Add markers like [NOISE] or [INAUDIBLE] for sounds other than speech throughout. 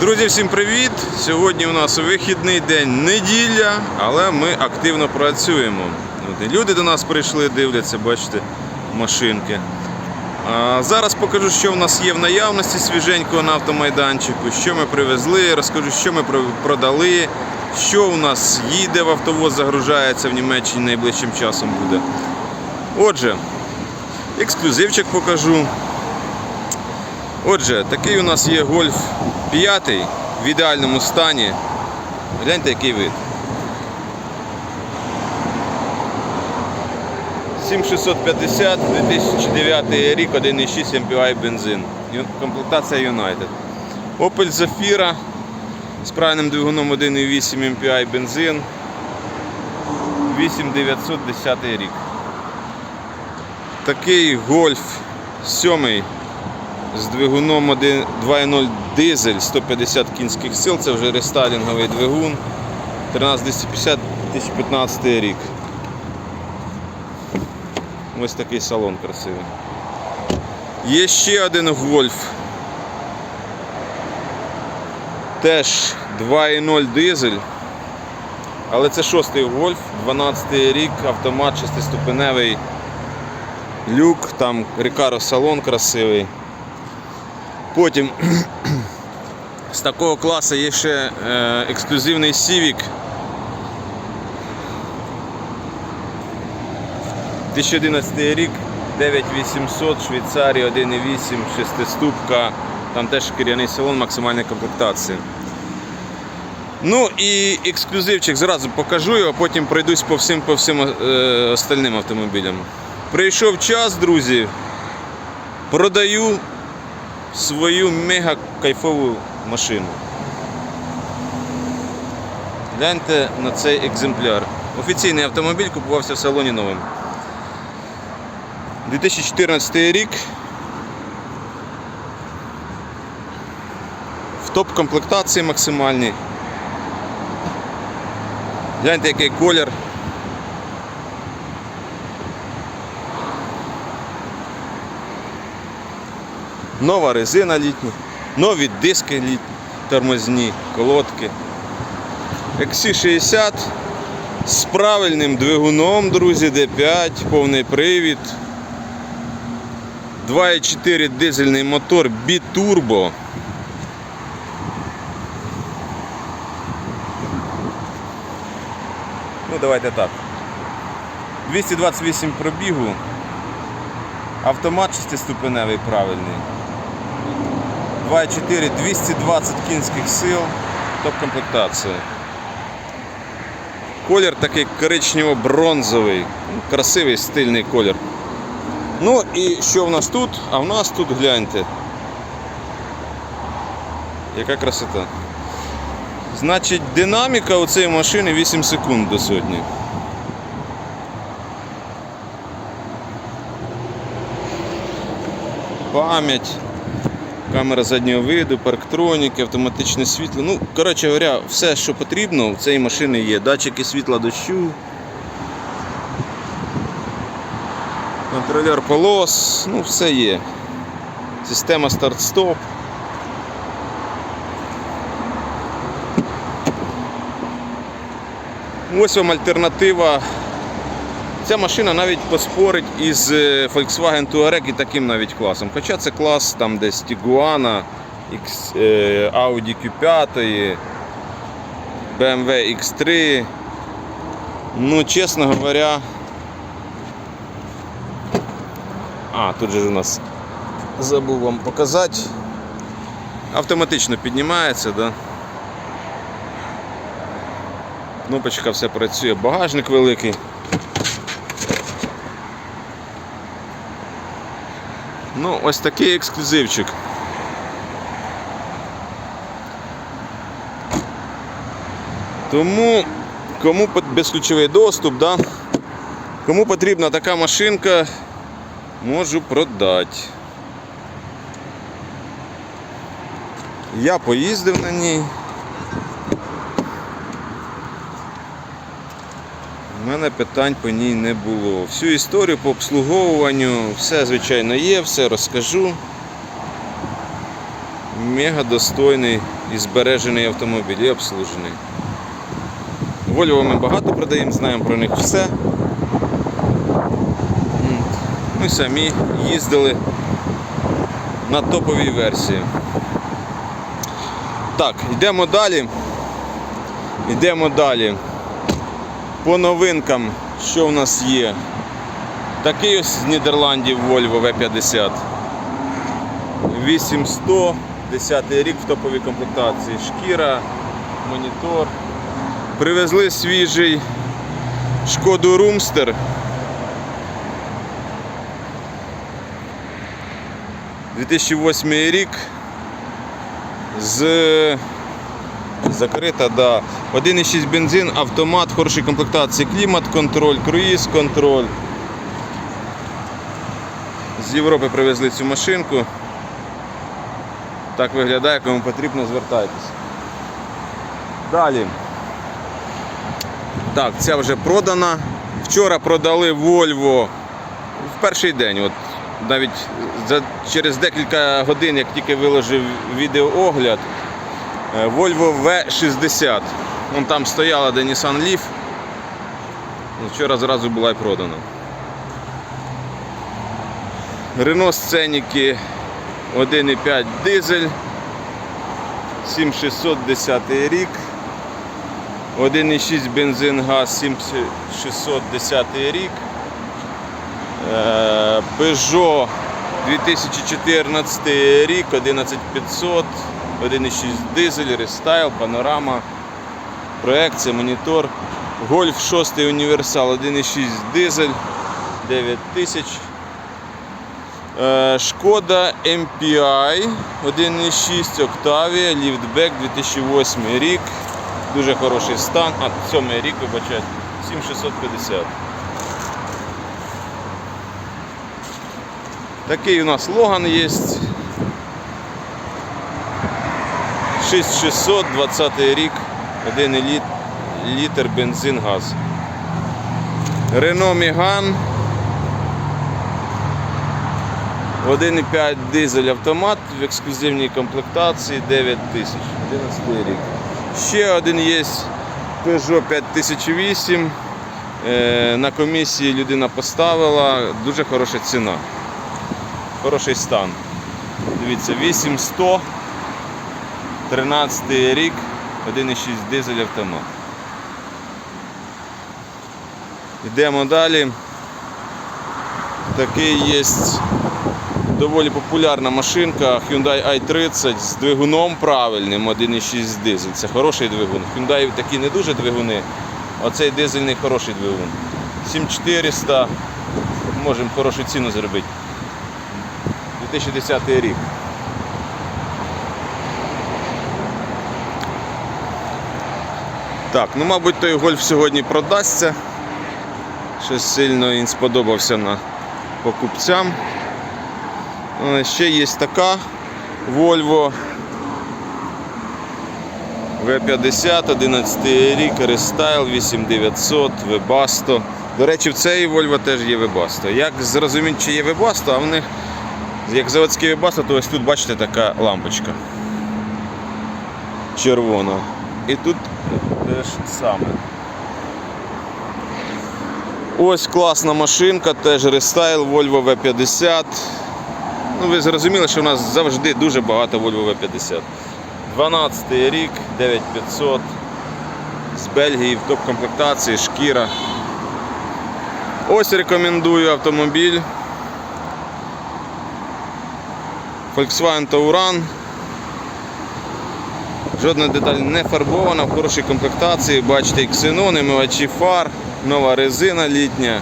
Друзі, всім привіт! Сьогодні у нас вихідний день неділя, але ми активно працюємо. Люди до нас прийшли, дивляться, бачите, машинки. Зараз покажу, що в нас є в наявності свіженького на автомайданчику, що ми привезли, розкажу, що ми продали, що у нас їде в автовоз, загружається в Німеччині найближчим часом буде. Отже, ексклюзивчик покажу. Отже, такий у нас є гольф 5 в ідеальному стані. Гляньте, який вид. 7650 2009 рік, 1,6 MPI бензин. Комплектація United. Opel Zafira з правильним двигуном 1,8 MPI бензин. 8910 рік. Такий гольф 7 з двигуном 2.0 дизель 150 кінських сил, це вже рестайлінговий двигун. 13250 2015 рік. Ось такий салон красивий. Є ще один гольф. Теж 2.0 дизель. Але це шостий гольф, 12 рік, автомат шестиступеневий люк, там Рикаро салон красивий. Потім [CLEARS THROAT] з такого класу є ще е, ексклюзивний Civic. 2011 рік, 9800, Швейцарія, 1,8, шестиступка, там теж шкіряний салон, максимальна комплектація. Ну і ексклюзивчик зразу покажу його, потім пройдусь по всім по всім е, остальним автомобілям. Прийшов час, друзі. Продаю свою мега кайфову машину. Гляньте на цей екземпляр. Офіційний автомобіль купувався в салоні новим. 2014 рік. В топ комплектації максимальній. Гляньте, який колір. Нова резина літня, нові диски літні, тормозні, колодки. XC60 з правильним двигуном, друзі, D5, повний привід. 2,4 дизельний мотор бітурбо. Ну, давайте так. 228 пробігу. Автомат шестиступеневий правильний. 2,4, 220 кінських сил, топ-комплектація. Колір такий коричнево-бронзовий, красивий стильний колір. Ну і що в нас тут? А в нас тут гляньте. Яка красота. Значить, динаміка у цієї машини 8 секунд до сотні. Пам'ять, камера заднього виду, парктроніки, автоматичне світло. Ну, коротше говоря, все, що потрібно, в цій машині є. Датчики світла дощу. Контролер полос, ну все є. Система старт-стоп. Ось вам альтернатива. Ця машина навіть поспорить із е, Volkswagen Touareg і таким навіть класом. Хоча це клас там десь Tiguan, е, Audi Q5, BMW X3. Ну, чесно говоря. А, тут же у нас забув вам показати. Автоматично піднімається, да? Кнопочка все працює, багажник великий. Ну, ось такий ексклюзивчик. Тому кому безключовий доступ, да? кому потрібна така машинка, можу продати. Я поїздив на ній. У мене питань по ній не було. Всю історію по обслуговуванню, все звичайно є, все розкажу. Мега достойний і збережений автомобіль і обслужений. Volvo ми багато продаємо, знаємо про них все. Ми самі їздили на топовій версії. Так, йдемо далі. Йдемо далі. По новинкам, що в нас є? Такий ось з Нідерландів Volvo V50. 8100, 10 рік в топовій комплектації. Шкіра, монітор. Привезли свіжий шкоду Румстер. – 2008 рік з закрита, да. 1,6 бензин, автомат, хорошій комплектації, клімат, контроль, круїз, контроль. З Європи привезли цю машинку. Так виглядає, кому потрібно, звертайтесь. Далі. Так, ця вже продана. Вчора продали Volvo в перший день. От навіть за, через декілька годин, як тільки виложив відеоогляд, Volvo V60. Вон там стояла де Nissan Leaf. Вчора зразу була і продана. Renault Сценіки 1,5 дизель. 7610 рік. 1,6 бензин газ 7610 рік. Е, Peugeot 2014 рік, 11500, 1,6 дизель, рестайл, панорама, проекція, монітор. Гольф 6 універсал, 1,6 дизель, 9000. Е, Шкода MPI 1,6 Octavia, ліфтбек 2008 рік. Дуже хороший стан. А, 7 рік, вибачайте, 7650. Такий у нас Логан є. 6600, 20 рік, 1 літ, літр бензин газ. Renault Megane 1,5 дизель автомат в ексклюзивній комплектації 9 тисяч. 11 рік. Ще один є Peugeot 5008. Е, На комісії людина поставила, дуже хороша ціна. Хороший стан. Дивіться, 8100, 13 рік, 1,6 дизель автомат. Йдемо далі. Такий є доволі популярна машинка Hyundai i30 з двигуном правильним 1,6 дизель. Це хороший двигун. Hyundai такі не дуже двигуни, а цей дизельний хороший двигун. 7400 можемо хорошу ціну зробити. 2010 рік. Так, ну мабуть той гольф сьогодні продасться. Щось сильно він сподобався на покупцям. Е, Ще є така Volvo V50, 11 рік, Restyle 8900, Webasto. До речі, в цій Volvo теж є Webasto. Як зрозуміти, чи є Webasto, а в них як заводський Webasto, то ось тут бачите така лампочка червона. І тут теж саме. Ось класна машинка, теж рестайл Volvo V50. Ну, ви зрозуміли, що у нас завжди дуже багато Volvo V50. 12 рік, 9500. З Бельгії в топ-комплектації, шкіра. Ось рекомендую автомобіль. Volkswagen Tauran. Жодна деталь не фарбована, в хорошій комплектації. Бачите, і ксенони, мивачі фар, нова резина літня.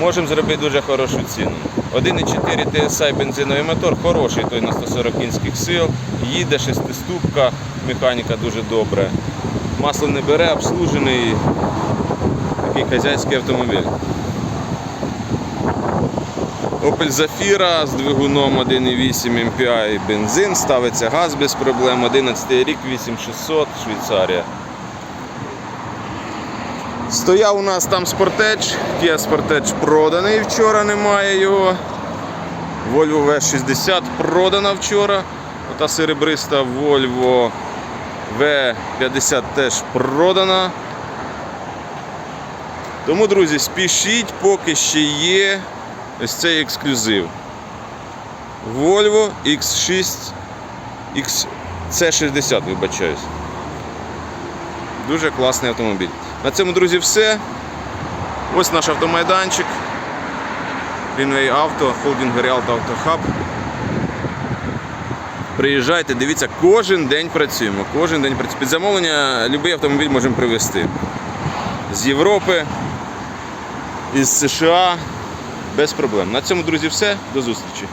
Можемо зробити дуже хорошу ціну. 1,4 TSI бензиновий мотор, хороший той на 140 кінських сил, їде шестиступка, механіка дуже добра. Масло не бере, обслужений такий хазяйський автомобіль. Opel Zafira з двигуном 1,8 MPI бензин, ставиться газ без проблем, 11 рік, 8600, Швейцарія. Стояв у нас там Sportage, Kia Sportage проданий, вчора немає його. Volvo V60 продана вчора. Ота серебриста Volvo V50 теж продана. Тому, друзі, спішіть, поки ще є ось цей ексклюзив. Volvo X6 XC60, вибачаюсь. Дуже класний автомобіль. На цьому, друзі, все. Ось наш автомайданчик. Greenway Auto, Realto Auto Hub. Приїжджайте, дивіться, кожен день працюємо. Кожен день працюємо. Під замовлення будь-який автомобіль можемо привезти. З Європи, із США. Без проблем. На цьому, друзі, все. До зустрічі.